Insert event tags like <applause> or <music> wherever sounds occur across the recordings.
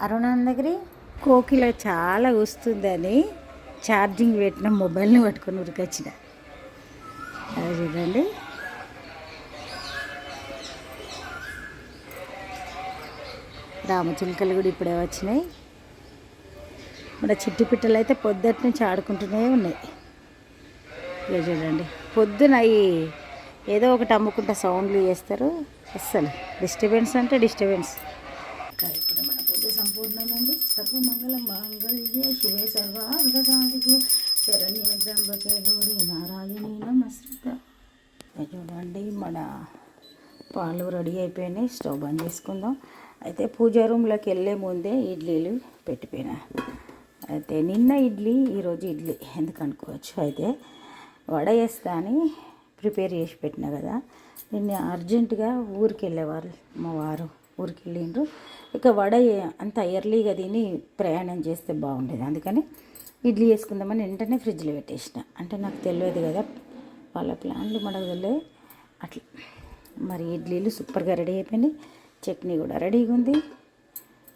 అరుణాందగిరి? కోకిల చాలా వస్తుందని ఛార్జింగ్ పెట్టిన మొబైల్ని పట్టుకొని ఉరికొచ్చిన. అది చూడండి. రామచిలుకలు కూడా ఇప్పుడే వచ్చినాయి. మన చిట్టి పిట్టలు అయితే పొద్దుటి నుంచి ఆడుకుంటూనే ఉన్నాయి. ఇక చూడండి. పొద్దున అవి ఏదో ఒకటి అమ్ముకుంటా సౌండ్లు చేస్తారు. అస్సలు డిస్టర్బెన్స్ అంటే డిస్టర్బెన్స్. ఇప్పుడు మన సర్వమంగళ మాంగళ్యే శివే సర్వార్ధ సాధికే శరణ్య త్రంబకే గౌరి నారాయణి నమస్కృత. చూడండి మన పాలు రెడీ అయిపోయినాయి స్టవ్ బంద్ చేసుకుందాం. అయితే పూజా రూమ్లోకి వెళ్ళే ముందే ఇడ్లీలు పెట్టిపోయినా. అయితే నిన్న ఇడ్లీ ఈరోజు ఇడ్లీ. ఎందుకు అనుకోవచ్చు? అయితే వడ వేస్తా అని ప్రిపేర్ చేసి పెట్టిన కదా. నిన్న అర్జెంటుగా ఊరికి వెళ్ళేవారు మా వారు. ఊరికి వెళ్ళిండ్రు ఇక వడ అంత ఎర్లీగా తిని ప్రయాణం చేస్తే బాగుండేది. అందుకని ఇడ్లీ వేసుకుందామని వెంటనే ఫ్రిడ్జ్లో పెట్టేసిన. అంటే నాకు తెలియదు కదా వాళ్ళ ప్లాన్లు మనకు తెలియదు. అట్లా మరి ఇడ్లీలు సూపర్గా రెడీ అయిపోయినాయి. చట్నీ కూడా రెడీగా ఉంది.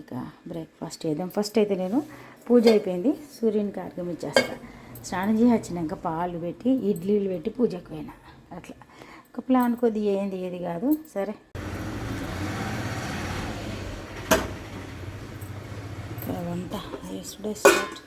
ఇక బ్రేక్ఫాస్ట్ చేద్దాం. ఫస్ట్ అయితే నేను పూజ అయిపోయింది. సూర్యునికి ఆర్గం ఇచ్చేస్తా. స్నానం చేసి వచ్చినాక పాలు పెట్టి ఇడ్లీలు పెట్టి పూజకు పోయినా. అట్లా. ఒక ప్లాన్ కొద్ది ఏంది ఏది కాదు. సరే ఇక yesterday's set.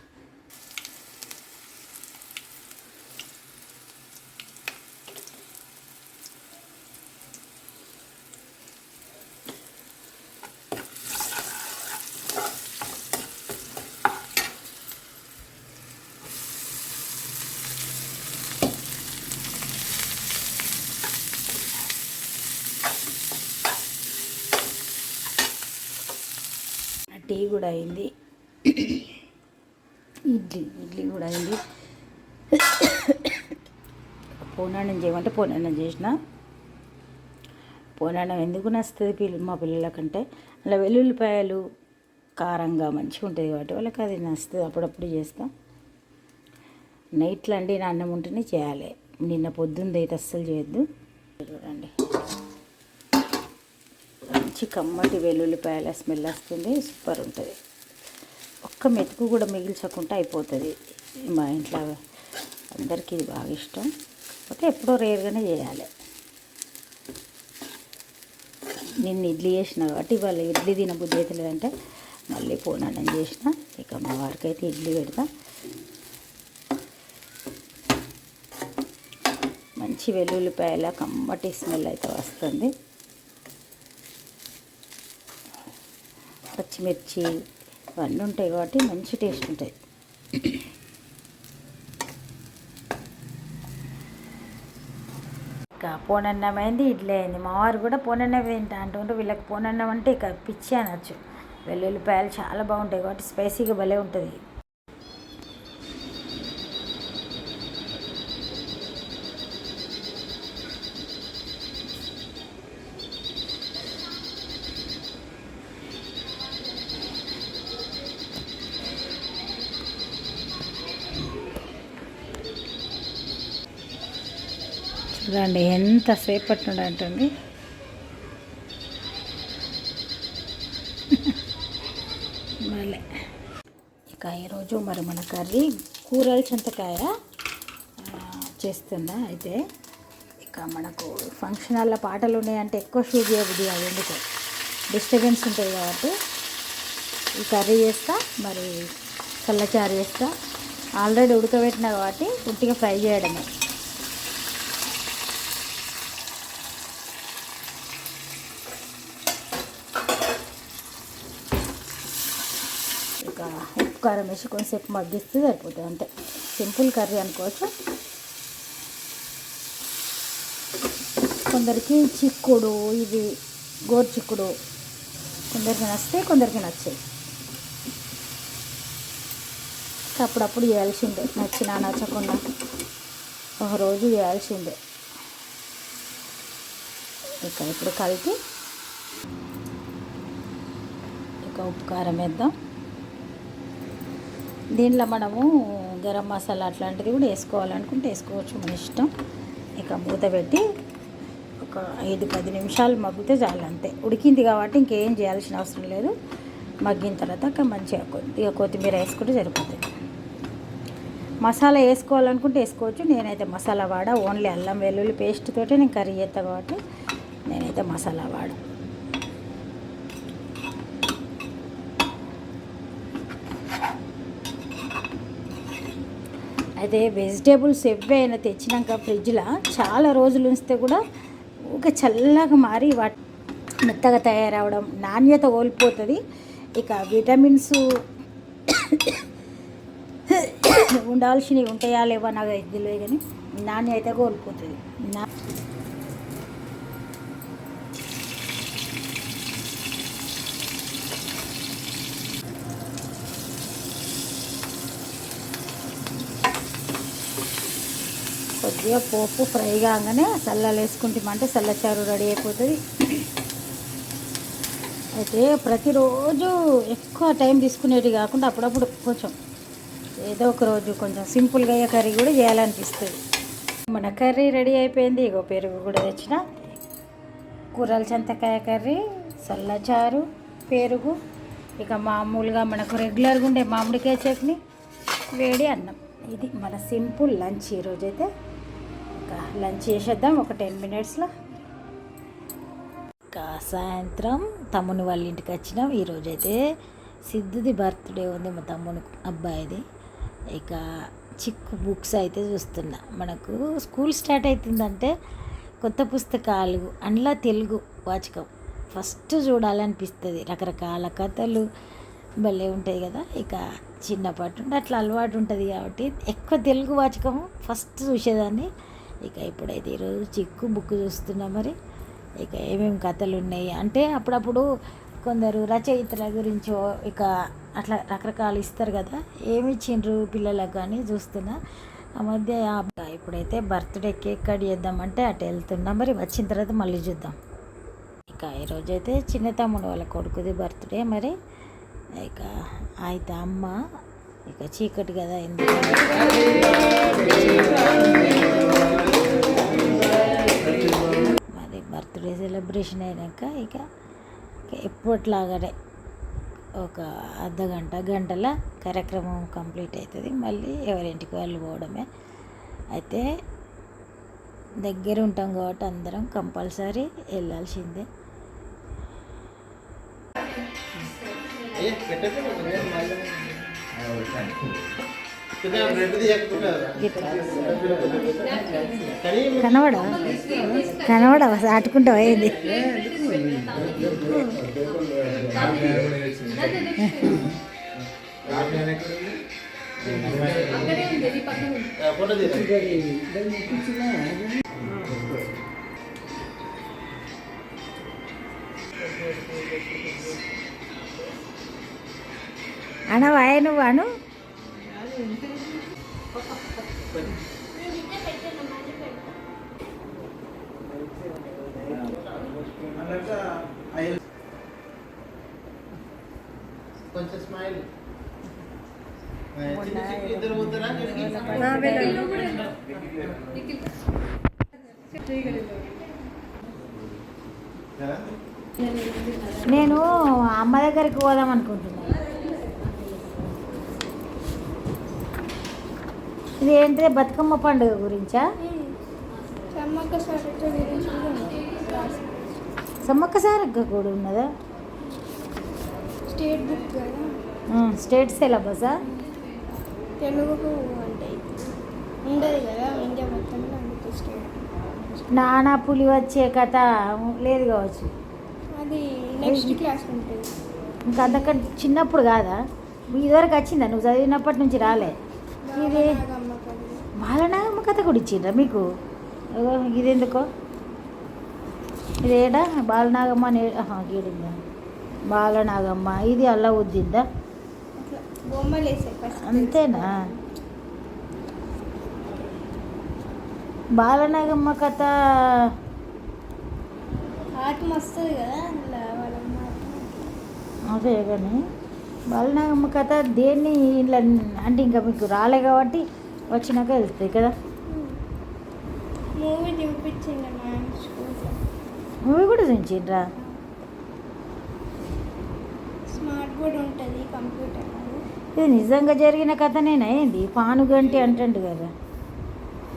టీ కూడా అయింది ఇడ్లీ ఇడ్లీ కూడా అయింది. పోనాన్నం చేయమంటే పోనాన్నం చేసిన. పోనాన్నం ఎందుకు నచ్చుతుంది పిల్ల మా పిల్లలకంటే. అలా వెల్లుల్లిపాయలు కారంగా మంచిగా ఉంటుంది కాబట్టి వాళ్ళకి అది నచ్చుతుంది అప్పుడప్పుడు చేస్తాం. నైట్లో అండి అన్నం ఉంటేనే చేయాలి. నిన్న పొద్దున్నది అయితే అస్సలు చేయొద్దు. చూడండి. మంచి కమ్మటి వెల్లుల్లిపాయల స్మెల్ వస్తుంది. సూపర్ ఉంటుంది. ఒక్క మెతుకు కూడా మిగిల్చకుండా అయిపోతుంది. మా ఇంట్లో అందరికీ ఇది బాగా ఇష్టం. కాకపోతే ఎప్పుడో రేర్గానే చేయాలి. నిన్న ఇడ్లీ చేసిన కాబట్టి ఇవాళ ఇడ్లీ తినబుద్ధి అయితే లేదంటే మళ్ళీ పోనాడం చేసిన. ఇక మా వారికి అయితే ఇడ్లీ పెడతా. మంచి వెల్లుల్లిపాయల కమ్మటి స్మెల్ అయితే వస్తుంది. పచ్చిమిర్చి ఇవన్నీ ఉంటాయి కాబట్టి మంచి టేస్ట్ ఉంటాయి. ఇక పోనన్నం అయింది ఇడ్లీ అయింది. మా వారు కూడా పోనన్నం తింటా అంటుంటే వీళ్ళకి పోనన్నం అంటే ఇక పిచ్చి అనొచ్చు. వెల్లుల్లిపాయలు చాలా బాగుంటాయి కాబట్టి స్పైసీగా భలే ఉంటుంది. చూడండి ఎంతసేపటి నుండి మళ్ళీ. ఇక ఈరోజు మరి మన కర్రీ కూరల చింతకాయ ఆ, చేస్తుందా అయితే. ఇక మనకు ఫంక్షన్ హాల్లో పాటలు ఉన్నాయంటే ఎక్కువ షూట్ చేయబుద్ది అది ఎందుకు. డిస్టర్బెన్స్ ఉంటుంది కాబట్టి. ఈ కర్రీ చేస్తా మరి చల్లచారు చేస్తా. ఆల్రెడీ ఉడకబెట్టిన కాబట్టి ఉట్టిగా ఫ్రై చేయడమే. ఒక ఉప్పు కారం వేసి కొంచెంసేపు మగ్గిస్తే సరిపోతుంది అంతే. సింపుల్ కర్రీ అనుకోవచ్చు. కొందరికి చిక్కుడు ఇది గోరు చిక్కుడు కొందరికి నచ్చితే కొందరికి నచ్చాయి అప్పుడప్పుడు చేయాల్సిందే నచ్చినా నచ్చకుండా. ఒక రోజు చేయాల్సిందే. ఇక ఇప్పుడు కలిపి ఇక ఉప్పు కారం వేద్దాం. దీనిలో మనము గరం మసాలా అట్లాంటిది కూడా వేసుకోవాలనుకుంటే వేసుకోవచ్చు మన ఇష్టం. ఇక మూత పెట్టి ఒక ఐదు పది నిమిషాలు మగ్గితే చాలు అంతే. ఉడికింది కాబట్టి ఇంకేం చేయాల్సిన అవసరం లేదు. మగ్గిన తర్వాత మంచిగా కొద్దిగా కొత్తిమీర వేసుకుంటే సరిపోతుంది. మసాలా వేసుకోవాలనుకుంటే వేసుకోవచ్చు. నేనైతే మసాలా వాడ. ఓన్లీ అల్లం వెల్లుల్లి పేస్ట్ తోటే నేను కర్రీ చేస్తాను కాబట్టి నేనైతే మసాలా వాడ. అయితే వెజిటేబుల్స్ ఎవైనా తెచ్చినాక ఫ్రిడ్జ్లో చాలా రోజులు ఉంచితే కూడా ఒక చల్లగా మారి వాటి మెత్తగా తయారవడం నాణ్యత కోల్పోతుంది. ఇక విటమిన్స్ <coughs> ఉండాల్సినవి ఉంటాయా లేవా నాకు తెలియదు కానీ నాణ్యత కోల్పోతుంది. నా కొద్దిగా పోపు ఫ్రై కాగానే చల్లలు వేసుకుంటామంటే చల్లచారు రెడీ అయిపోతుంది. అయితే ప్రతిరోజు ఎక్కువ టైం తీసుకునేది కాకుండా అప్పుడప్పుడు కొంచెం ఏదో ఒక రోజు కొంచెం సింపుల్గా అయ్యే కర్రీ కూడా చేయాలనిపిస్తుంది. మన కర్రీ రెడీ అయిపోయింది. ఇగో పెరుగు కూడా తెచ్చిన. కూరల చింతకాయ కర్రీ చల్లచారు పెరుగు. ఇక మామూలుగా మనకు రెగ్యులర్గా ఉండే మామిడికాయ చట్నీ వేడి అన్నం. ఇది మన సింపుల్ లంచ్ ఈరోజైతే ఇంకా లంచ్ చేసేద్దాం ఒక టెన్ మినిట్స్లో. ఇంకా సాయంత్రం తమ్ముని వాళ్ళ ఇంటికి వచ్చినాం. ఈరోజైతే సిద్ధుది బర్త్డే ఉంది మా తమ్ముని అబ్బాయిది. ఇక చిక్కు బుక్స్ అయితే చూస్తున్నా. మనకు స్కూల్ స్టార్ట్ అవుతుందంటే కొత్త పుస్తకాలు అందులో తెలుగు వాచకం. ఫస్ట్ చూడాలనిపిస్తుంది. రకరకాల కథలు భలే ఉంటాయి కదా. ఇక చిన్నప్పటి నుండి అట్లా అలవాటు ఉంటుంది కాబట్టి ఎక్కువ తెలుగు వాచకం ఫస్ట్ చూసేదాన్ని. ఇక ఇప్పుడైతే ఈరోజు చిక్కు బుక్ చూస్తున్నా మరి. ఇక ఏమేమి కథలు ఉన్నాయి? అంటే అప్పుడప్పుడు కొందరు రచయితల గురించో ఇక అట్లా రకరకాలు ఇస్తారు కదా. ఏమి ఇచ్చిండ్రు పిల్లలకు కానీ చూస్తున్నా. ఆ మధ్య ఇప్పుడైతే బర్త్డే కేక్ కట్ చేద్దామంటే అటు వెళ్తున్నా మరి. వచ్చిన తర్వాత మళ్ళీ చూద్దాం. ఇక ఈరోజైతే చిన్న తమ్ముడు వాళ్ళ కొడుకుది బర్త్డే మరి. ఇక అయితే అమ్మ ఇక చీకటి కదా ఎందుకు బర్త్డే సెలబ్రేషన్ అయినాక ఇక ఎప్పట్లాగానే ఒక అర్ధ గంట గంటల కార్యక్రమం కంప్లీట్ అవుతుంది. మళ్ళీ ఎవరింటికి వాళ్ళు పోవడమే. అయితే దగ్గర ఉంటాం కాబట్టి అందరం కంపల్సరీ వెళ్ళాల్సిందే. ఇట్లా కనబడ కనబడ ఆటుకుంటావా ఏంది అనవాయ నువ్వు అను. కొంచెం స్మైల్ మొన్న ఇద్దరు పోతారా? నేను అమ్మ దగ్గరికి పోదాం అనుకుంటున్నా. ఇది ఏంటి బతుకమ్మ పండుగ గురించా? సమ్మక్క సారక్క కూడా ఉన్నదా స్టేట్ బుక్ కదా. స్టేట్ సిలబసా? తెలుగుకు అంటే ఉండదు కదా ఇండియా మొత్తంలో అందుకే స్టేట్. నానా పులి వచ్చే కథ లేదు కావచ్చు. అది నెక్స్ట్ క్లాస్ ఉంటుంది. ఇంకా అంతకంటే చిన్నప్పుడు కాదా? ఇదివరకు వచ్చిందా? నువ్వు చదివినప్పటి నుంచి రాలే. ఇది బాలనాగమ్మ కథ. కూడా ఇచ్చిండ్రా మీకు? అగో ఇది ఎందుకో ఇదేడా? బాలనాగమ్మ అని ఆహా, గీడిందా? బాలనాగమ్మ. ఇది అల్ల ఉద్దిందా అట్లా బొమ్మలు వేసాయి ఫస్ట్ అంతేనా? బాలనాగమ్మ కథ ఆత్మ వస్తుంది కదా. అదే కానీ బాలనాగమ్మ కథ దేన్ని ఇలా అంటే ఇంకా మీకు రాలే కాబట్టి వచ్చినాక వెళ్తాయి కదా. మూవీ కూడా చూపించిండ్రా స్మార్ట్ కూడా ఉంటుంది కంప్యూటర్ ఇది నిజంగా జరిగిన కథనేనా ఏంది? పానుగంటి అంటుండు కదా.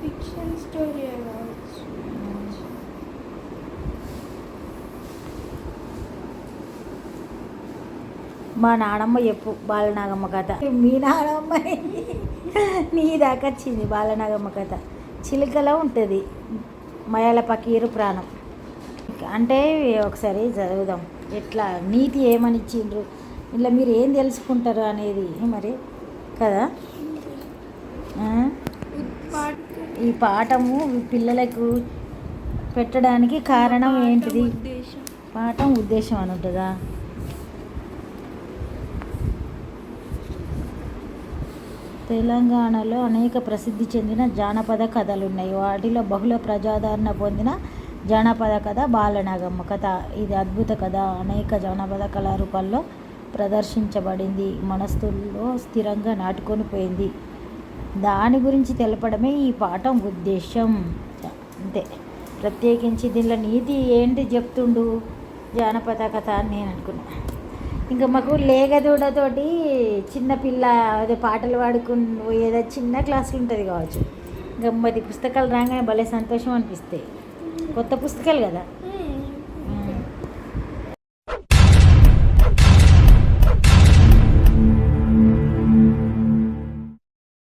ఫిక్షన్ స్టోరీ మా నానమ్మ చెప్పు బాలనాగమ్మ కథ. మీ నానమ్మ నీ దాకా వచ్చింది బాలనాగమ్మ కథ. చిలుకలో ఉంటుంది మయాల పకీరు ప్రాణం. అంటే ఒకసారి చదువుదాం. ఎట్లా? నీతి ఏమని ఇచ్చిండ్రు? ఇట్లా మీరు ఏం తెలుసుకుంటారు అనేది మరి కదా? ఈ పాఠము పిల్లలకు పెట్టడానికి కారణం ఏంటిది? ఉద్దేశం పాఠం ఉద్దేశం అని ఉంటుందా? తెలంగాణలో అనేక ప్రసిద్ధి చెందిన జానపద కథలు ఉన్నాయి వాటిలో బహుళ ప్రజాదరణ పొందిన జానపద కథ బాలనాగమ్మ కథ. ఇది అద్భుత కథ. అనేక జానపద కళారూపాల్లో ప్రదర్శించబడింది. మనస్తుల్లో స్థిరంగా నాటుకొని పోయింది. దాని గురించి తెలపడమే ఈ పాఠం ఉద్దేశం అంతే. ప్రత్యేకించి దీనిలో నీతి ఏంటి చెప్తుండు జానపద కథ అని నేను అనుకున్నా. ఇంకా మాకు లేగదూడతోటి చిన్నపిల్ల అదే పాటలు పాడుకుని ఏదో చిన్న క్లాసులు ఉంటుంది కావచ్చు. గమ్మతి పుస్తకాలు రాగానే భలే సంతోషం అనిపిస్తాయి. కొత్త పుస్తకాలు కదా?